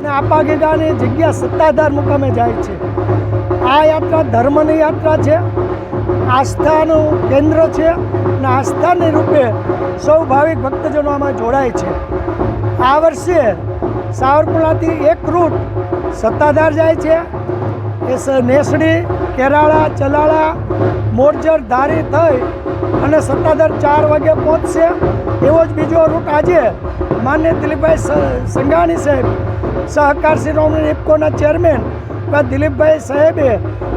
અને આપા જગ્યા સત્તાધાર મુકામે જાય છે. આ યાત્રા ધર્મની યાત્રા છે, આસ્થાનું કેન્દ્ર છે અને આસ્થાની રૂપે સૌ ભાવિક ભક્તજનો આમાં જોડાય છે. આ વર્ષે સાવરકુંડલાથી એક રૂટ સત્તાધાર જાય છે. એ નેસડી, કેરાળા, ચલાળા, મોરજર ધારી થઈ અને સત્તાધાર ચાર વાગે પહોંચશે. એવો જ બીજો રૂટ આજે માન્ય દિલીપભાઈ સંઘાણી સાહેબ સહકાર શિરોમણી ઇફકોના ચેરમેન એવા દિલીપભાઈ સાહેબે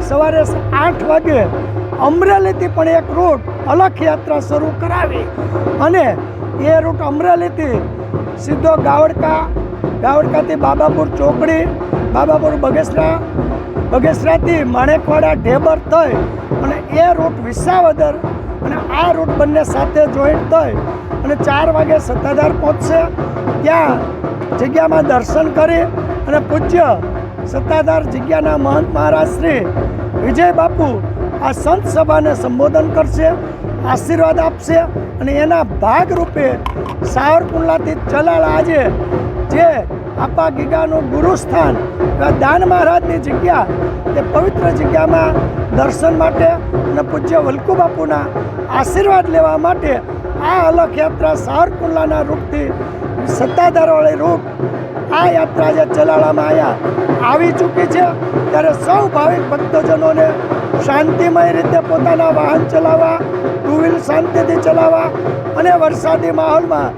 સવારે આઠ વાગે અમરેલીથી પણ એક રૂટ અલખ યાત્રા શરૂ કરાવી. અને એ રૂટ અમરેલીથી સીધો ગાવડકા, ગાવડકાથી બાબાપુર ચોકડી, બાબાપુર બગેસરા, બગેસરાથી માણેકવાડા ઢેબર થઈ અને એ રૂટ વિસાવદર અને આ રૂટ બંને સાથે જોઈન્ટ થઈ અને ચાર વાગે સત્તાધાર પહોંચશે. ત્યાં જગ્યામાં દર્શન કરી અને પૂજ્ય સત્તાધાર જગ્યાના મહંત મહારાજ શ્રી વિજય બાપુ આ સંત સભાને સંબોધન કરશે, આશીર્વાદ આપશે અને એના ભાગરૂપે સાવરકુંડલાથી ચલાળ આજે જે આપા ગીગાનું ગુરુસ્થાન દાન મહારાજની જગ્યા એ પવિત્ર જગ્યામાં દર્શન માટે અને પૂજ્ય વલ્કુ બાપુના આશીર્વાદ લેવા માટે આ અલખ યાત્રા સાવરકુંડલાના રૂપથી સત્તાધારવાળી રૂપ આ યાત્રા જે ચલાળામાં આવ્યા આવી ચૂકી છે ત્યારે સૌ ભાવિક ભક્તજનોને શાંતિમય રીતે પોતાના વાહન ચલાવવા, ટુ વ્હીલ શાંતિથી ચલાવવા અને વરસાદી માહોલમાં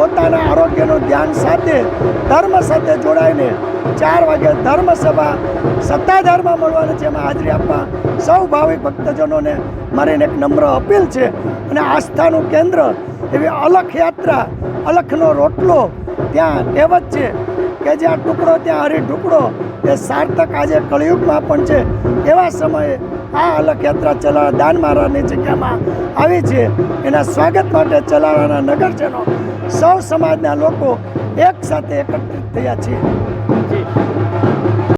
પોતાના આરોગ્યનું ધ્યાન સાથે, ધર્મ સાથે જોડાઈને ચાર વાગે ધર્મસભા સત્તાધારમાં મળવાની છે. એમાં હાજરી આપવા સૌ ભાવિક ભક્તજનોને મારી એક નમ્ર અપીલ છે અને આસ્થાનું કેન્દ્ર એવી અલખ યાત્રા, અલખનો રોટલો ત્યાં કહેવત છે કે જ્યાં ટુકડો ત્યાં હરી ટુકડો એ સાર્થક આજે કળિયુગમાં પણ છે. એવા સમયે આ અલખ યાત્રા ચલાળા દાન મહારાજની જગ્યામાં આવી છે. એના સ્વાગત માટે ચલાળાના નગરજનો સૌ સમાજના લોકો એક સાથે એકત્રિત થયા છે. જી